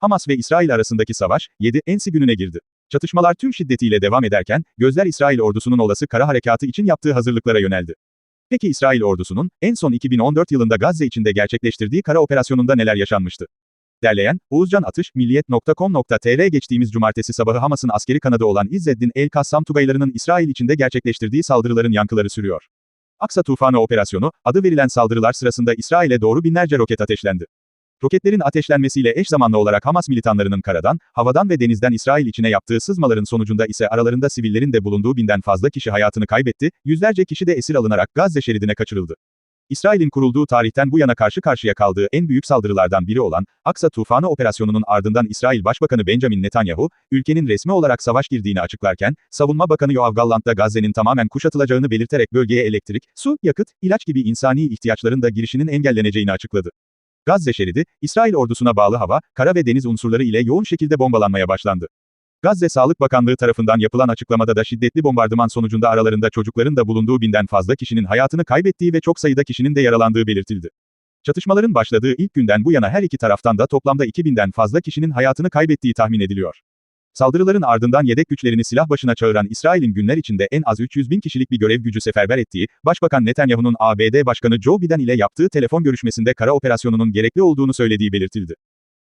Hamas ve İsrail arasındaki savaş, 7 ensi gününe girdi. Çatışmalar tüm şiddetiyle devam ederken, gözler İsrail ordusunun olası kara harekatı için yaptığı hazırlıklara yöneldi. Peki İsrail ordusunun, en son 2014 yılında Gazze içinde gerçekleştirdiği kara operasyonunda neler yaşanmıştı? Derleyen, Oğuzcan Atış, Milliyet.com.tr geçtiğimiz cumartesi sabahı Hamas'ın askeri kanadı olan İzzeddin El-Kassam Tugaylarının İsrail içinde gerçekleştirdiği saldırıların yankıları sürüyor. Aksa Tufanı Operasyonu, adı verilen saldırılar sırasında İsrail'e doğru binlerce roket ateşlendi. Roketlerin ateşlenmesiyle eş zamanlı olarak Hamas militanlarının karadan, havadan ve denizden İsrail içine yaptığı sızmaların sonucunda ise aralarında sivillerin de bulunduğu binden fazla kişi hayatını kaybetti, yüzlerce kişi de esir alınarak Gazze şeridine kaçırıldı. İsrail'in kurulduğu tarihten bu yana karşı karşıya kaldığı en büyük saldırılardan biri olan Aksa Tufanı operasyonunun ardından İsrail Başbakanı Benjamin Netanyahu, ülkenin resmi olarak savaş girdiğini açıklarken, Savunma Bakanı Yoav Gallant da Gazze'nin tamamen kuşatılacağını belirterek bölgeye elektrik, su, yakıt, ilaç gibi insani ihtiyaçların da girişinin engelleneceğini açıkladı. Gazze şeridi, İsrail ordusuna bağlı hava, kara ve deniz unsurları ile yoğun şekilde bombalanmaya başlandı. Gazze Sağlık Bakanlığı tarafından yapılan açıklamada da şiddetli bombardıman sonucunda aralarında çocukların da bulunduğu binden fazla kişinin hayatını kaybettiği ve çok sayıda kişinin de yaralandığı belirtildi. Çatışmaların başladığı ilk günden bu yana her iki taraftan da toplamda 2000'den fazla kişinin hayatını kaybettiği tahmin ediliyor. Saldırıların ardından yedek güçlerini silah başına çağıran İsrail'in günler içinde en az 300 bin kişilik bir görev gücü seferber ettiği, Başbakan Netanyahu'nun ABD Başkanı Joe Biden ile yaptığı telefon görüşmesinde kara operasyonunun gerekli olduğunu söylediği belirtildi.